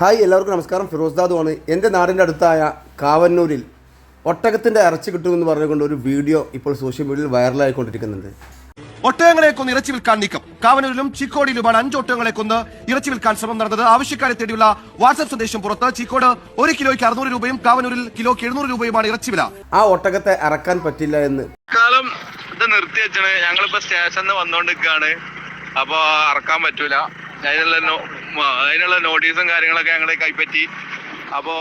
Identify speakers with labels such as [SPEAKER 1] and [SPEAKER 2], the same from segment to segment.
[SPEAKER 1] Hi എല്ലാവർക്കും നമസ്കാരം. ഫിറോസ് ദാദുവാണ്. എന്റെ നാടിന്റെ അടുത്തായ കാവന്നൂരിൽ ഒട്ടകത്തിന്റെ ഇറച്ചി കിട്ടുമെന്ന് പറഞ്ഞുകൊണ്ട് ഒരു വീഡിയോ ഇപ്പോൾ സോഷ്യൽ മീഡിയയിൽ വൈറലായിക്കൊണ്ടിരിക്കുന്നുണ്ട്.
[SPEAKER 2] ഒട്ടകങ്ങളെ കൊന്ന് ഇറച്ചി വിൽക്കാൻ നീക്കം. കാവനൂരിലും ചിക്കോടിയിലുമാണ് അഞ്ച് ഒട്ടകങ്ങളെ കൊന്ന് ഇറച്ചി വിൽക്കാൻ ശ്രമം നടന്നത്. ആവശ്യക്കാരെ തേടിയുള്ള വാട്സ്ആപ്പ് സന്ദേശം പുറത്ത് ചിക്കോട് ഒരു കിലോയ്ക്ക് അറുന്നൂറ് രൂപയും കാവനൂരിൽ കിലോയ്ക്ക് എഴുന്നൂറ് രൂപയുമാണ് ഇറച്ചി വില.
[SPEAKER 1] ആ ഒട്ടകത്തെ ഇറക്കാൻ പറ്റില്ല എന്ന്.
[SPEAKER 3] കാലം ഇത് നിർത്തി വെച്ചാണ്. ഞങ്ങളിപ്പോ സ്റ്റേഷനിൽ വന്നോണ്ടിരിക്കാണ്. അപ്പൊ ഇറക്കാൻ പറ്റൂല. അതിനുള്ള അതിനുള്ള നോട്ടീസും കാര്യങ്ങളൊക്കെ ഞങ്ങളെ കൈപ്പറ്റി. അപ്പോ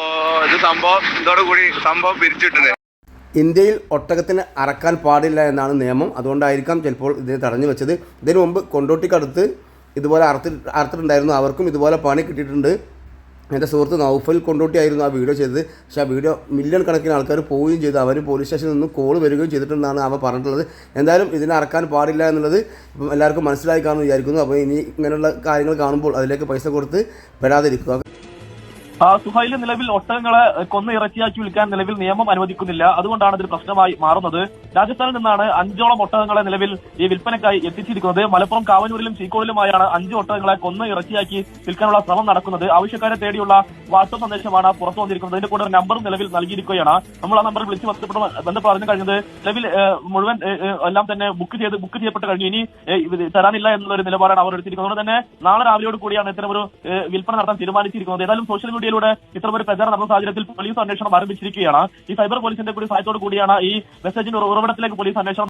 [SPEAKER 3] ഇത് സംഭവം ഇതോടുകൂടി സംഭവം പിരിച്ചിട്ടുണ്ട്
[SPEAKER 1] ഇന്ത്യയിൽ ഒട്ടകത്തിന് അറക്കാൻ പാടില്ല എന്നാണ് നിയമം. അതുകൊണ്ടായിരിക്കാം ചിലപ്പോൾ ഇതിനെ തടഞ്ഞു വെച്ചത്. ഇതിനു മുമ്പ് കൊണ്ടോട്ടിക്കടുത്ത് ഇതുപോലെ അറുത്തി അറുത്തിട്ടുണ്ടായിരുന്നു. അവർക്കും ഇതുപോലെ പണി കിട്ടിയിട്ടുണ്ട്. എന്റെ സുഹൃത്ത് നൗഫൽ കൊണ്ടോട്ടി ആയിരുന്നു ആ വീഡിയോ ചെയ്തത്. പക്ഷേ ആ വീഡിയോ മില്യൺ കണക്കിന് ആൾക്കാർ പോവുകയും ചെയ്തു. അവർ പോലീസ് സ്റ്റേഷനിൽ നിന്ന് കോൾ വരികയും ചെയ്തിട്ടുണ്ടെന്നാണ് അവ പറഞ്ഞിട്ടുള്ളത്. എന്തായാലും ഇതിനെ അറക്കാൻ പാടില്ല എന്നുള്ളത് എല്ലാവർക്കും മനസ്സിലായി കാണുമെന്ന് വിചാരിക്കുന്നു. അപ്പോൾ ഇനി ഇങ്ങനെയുള്ള കാര്യങ്ങൾ കാണുമ്പോൾ അതിലേക്ക് പൈസ കൊടുത്ത് പെടാതിരിക്കുക.
[SPEAKER 4] ആ, സുഹൈൽ നിലവിൽ ഒട്ടകങ്ങളെ കൊന്ന് ഇറച്ചിയാക്കി വിൽക്കാൻ നിലവിൽ നിയമം അനുവദിക്കുന്നില്ല. അതുകൊണ്ടാണ് ഇതൊരു പ്രശ്നമായി മാറുന്നത്. രാജസ്ഥാനിൽ നിന്നാണ് അഞ്ചോളം ഒട്ടകങ്ങളെ നിലവിൽ ഈ വിൽപ്പനയ്ക്കായി എത്തിച്ചിരിക്കുന്നത്. മലപ്പുറം കാവനൂരിലും ചീക്കോടിലുമായാണ് അഞ്ച് ഒട്ടകങ്ങളെ കൊന്ന് ഇറച്ചിയാക്കി വിൽക്കാനുള്ള ശ്രമം നടക്കുന്നത്. ആവശ്യക്കാരെ തേടിയുള്ള വാട്സപ്പ് സന്ദേശമാണ് പുറത്തു വന്നിരിക്കുന്നത്. ഇതിന്റെ കൂടെ ഒരു നമ്പർ നിലവിൽ നൽകിയിരിക്കുകയാണ്. നമ്മൾ ആ നമ്പർ വിളിച്ച് ബന്ധപ്പെട്ട് പറഞ്ഞു കഴിഞ്ഞത് നിലവിൽ മുഴുവൻ എല്ലാം തന്നെ ബുക്ക് ചെയ്ത് ബുക്ക് ചെയ്യപ്പെട്ട് കഴിഞ്ഞു. ഇനി തരാനില്ല എന്നുള്ള ഒരു നിലപാടാണ് അവർ എടുത്തിരിക്കുന്നത്. അതുകൊണ്ട് തന്നെ നാളെ രാവിലെയോട് കൂടിയാണ് ഇത്തരം ഒരു വിൽപ്പന നടത്താൻ തീരുമാനിച്ചിരിക്കുന്നത്. ഏതായാലും സോഷ്യൽ മീഡിയയിലൂടെ ഇത്ര ഒരു പ്രചാരണം നടന്ന സാഹചര്യത്തിൽ പോലീസ് അന്വേഷണം ആരംഭിച്ചിരിക്കുകയാണ്. ഈ സൈബർ പോലീസിന്റെ കൂടി സഹായത്തോടു കൂടിയാണ് ഈ മെസ്സേജിന്റെ ഉറവിടത്തിലേക്ക് പോലീസ് അന്വേഷണം